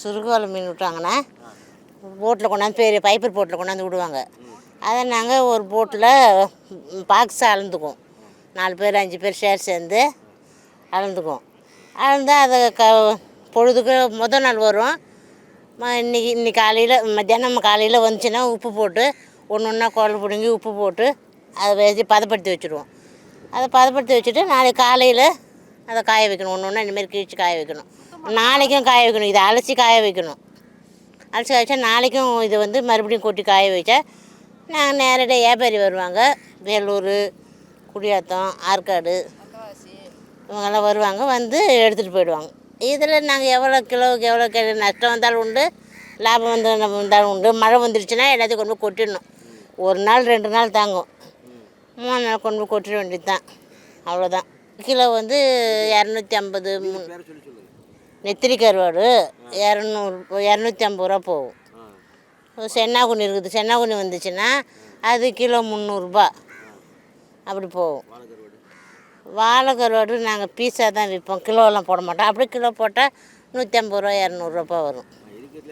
சுருகோலை மீன் விட்டாங்கன்னா போட்டில் கொண்டாந்து பெரிய பைப்பர் போட்டில் கொண்டாந்து விடுவாங்க. அதை நாங்கள் ஒரு போட்டில் பாக்ஸாக அளந்துக்குவோம். நாலு பேர் அஞ்சு பேர் ஷேர் சேர்ந்து அளந்துக்குவோம். அளந்து அதை க பொழுதுக்கு முதல் நாள் வரும். இன்னைக்கு இன்னைக்கு காலையில் மத்தியானம் காலையில் வந்துச்சுன்னா உப்பு போட்டு ஒன்று ஒன்றா குழம்பு பிடுங்கி உப்பு போட்டு அதை வச்சு பதப்படுத்தி வச்சுருவோம் அதை பதப்படுத்தி வச்சுட்டு நாளைக்கு காலையில் அதை காய வைக்கணும். ஒன்று ஒன்றா இந்தமாரி கிழிச்சு காய வைக்கணும். நாளைக்கும் காய வைக்கணும். இதை அலசி காய வைக்கணும். அலசி காய வச்சா நாளைக்கும் இதை வந்து மறுபடியும் கொட்டி காய வச்சா நாங்கள் நேரடியாக வியாபாரி வருவாங்க. வேலூர் குடியாத்தம் ஆற்காடு இவங்கெல்லாம் வருவாங்க. வந்து எடுத்துகிட்டு போயிடுவாங்க. இதில் நாங்கள் எவ்வளோ கிலோவுக்கு எவ்வளோ கிலோ நஷ்டம் வந்தாலும் உண்டு லாபம் வந்து நம்ம வந்தாலும் உண்டு. மழை வந்துருச்சுன்னா எல்லாத்தையும் கொண்டு போய் கொட்டிடணும். ஒரு நாள் ரெண்டு நாள் தாங்கும். மூணு நாள் கொண்டு போய் கொட்டிட வேண்டியது தான் அவ்வளோதான் கிலோ வந்து இரநூத்தி ஐம்பது முன் பேரை சொல்லி சொல்லுங்க. நெத்திரி கருவாடு இரநூறு இரநூத்தி ஐம்பது ரூபா போகும் சென்னாகுனி இருக்குது. சென்னாகுனி வந்துச்சுன்னா அது கிலோ முந்நூறுரூபா அப்படி போகும். வாழை கருவாடு நாங்கள் பீஸாக தான் விற்போம். கிலோலாம் போட மாட்டோம். அப்படியே கிலோ போட்டால் நூற்றி ஐம்பது ரூபா இரநூறுபா வரும்.